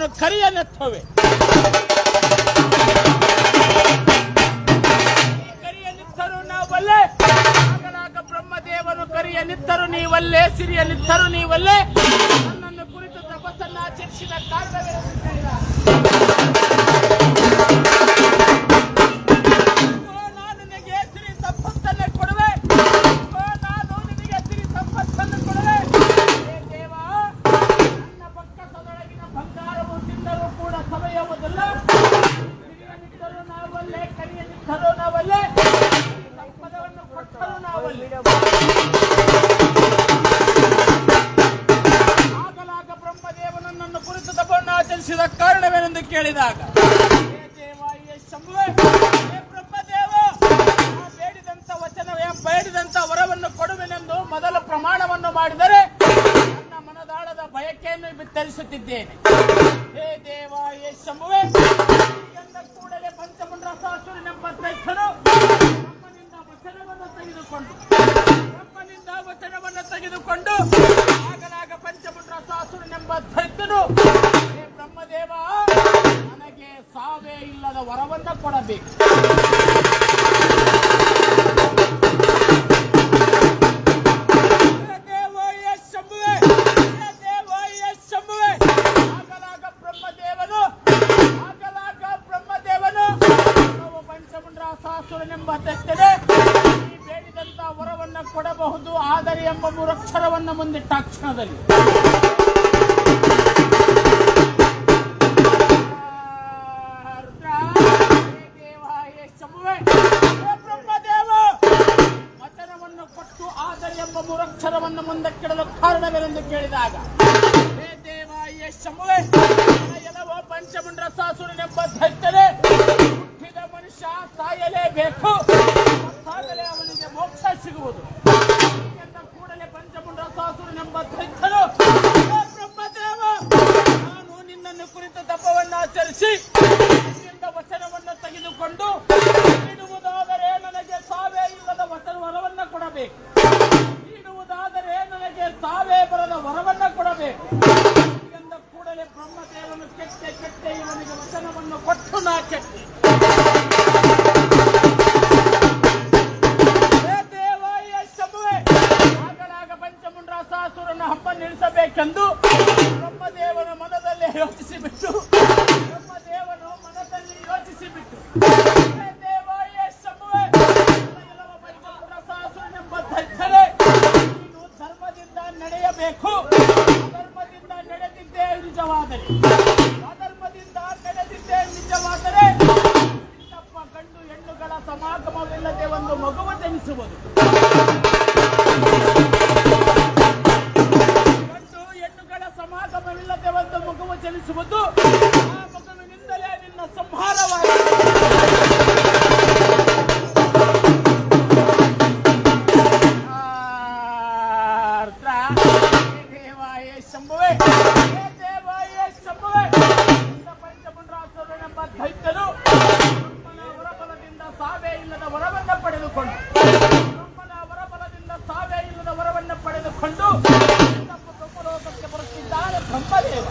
ನಾನು ಕರಿಯ ನೆತ್ತುವೆ ಆಗಲಾಗ ಬ್ರಹ್ಮದೇವನನ್ನು ಕುರಿತು ತಪವನ್ನು ಆಚರಿಸಿದ ಕಾರಣವೇನೆಂದು ಕೇಳಿದಾಗ ಬ್ರಹ್ಮದೇವ ಬೇಡಿದಂತ ವಚನವೇ ಬೇಡಿದಂತ ವರವನ್ನು ಕೊಡುವೆನೆಂದು ಮೊದಲ ಪ್ರಮಾಣವನ್ನು ಮಾಡಿದರೆ ನನ್ನ ಮನದಾಳದ ಬಯಕೆಯನ್ನು ಬಿತ್ತರಿಸುತ್ತಿದ್ದೇನೆ. ಹೇ ದೇವ ಹೇ ಶಂಭುವೇ ಕೂಡಲೇ ಪಂಚಮುಂಡ್ರ ಸಾಸುರಿನ ದೈತ್ಯನು ನಮ್ಮನಿಂದ ವಚನವನ್ನು ತೆಗೆದುಕೊಂಡು ಸಾಸುರನೆಂಬ ವರವನ್ನು ಕೊಡಬೇಕು. ಬೇಡಿದಂತ ವರವನ್ನ ಕೊಡಬಹುದು ಆದರೆ ಎಂಬ ಮೂರಕ್ಷರವನ್ನು ಮುಂದಿಟ್ಟ ಕ್ಷಣದಲ್ಲಿ. ಕಾರಣವೇನೆಂದು ಕೇಳಿದಾಗ ಹೇ ದೇವ ಹೇ ಶಂಭುವೇ ನನ್ನ ಎಲವ ಪಂಚಮುಂಡ್ರ ಸಾಸುರನೆಂಬ ದೈತ್ಯನೇ, ಹುಟ್ಟಿದ ಮನುಷ್ಯ ಸಾಯಲೇಬೇಕು. ಮತ್ತಾಗಲೇ ಅವನಿಗೆ ಮೋಕ್ಷ ಸಿಗುವುದು. ಎಂದ ಕೂಡಲೇ ಪಂಚಮುಂಡ್ರ ಸಾಸುರನೆಂಬ ಹೇ ಬ್ರಹ್ಮದೇವ, ನಾನು ನಿನ್ನನ್ನು ಕುರಿತ ತಪವನ್ನು ಆಚರಿಸಿ ವಚನವನ್ನು ಕೊಟ್ಟು ನಾ ಕೆಟ್ಟೆ ಹೇ ದೇವ, ಹೇ ಶಂಭುವೇ, ಆಗಲಾಗ ಪಂಚಮುಂಡ್ರ ಸಾಸುರನ ಹಬ್ಬ ನಿಲ್ಲಿಸಬೇಕೆಂದು ಬ್ರಹ್ಮದೇವನ ಮನದಲ್ಲಿ ಯೋಚಿಸಿಬಿಟ್ಟು ಬ್ರಹ್ಮದೇವನು ಮನದಲ್ಲಿ ಯೋಚಿಸಿಬಿಟ್ಟು ಸಮಾಗಮವಿಲ್ಲದೆ ಒಂದು ಮಗುವ ಜನಿಸುವುದು ಗಂಡು ಹೆಣ್ಣುಗಳ ಸಮಾಗಮವಿಲ್ಲದೆ ಒಂದು ಮಗುವ ಜನಿಸುವುದು ಬರುತ್ತಿದ್ದಾನೆ ಬ್ರಹ್ಮದೇವ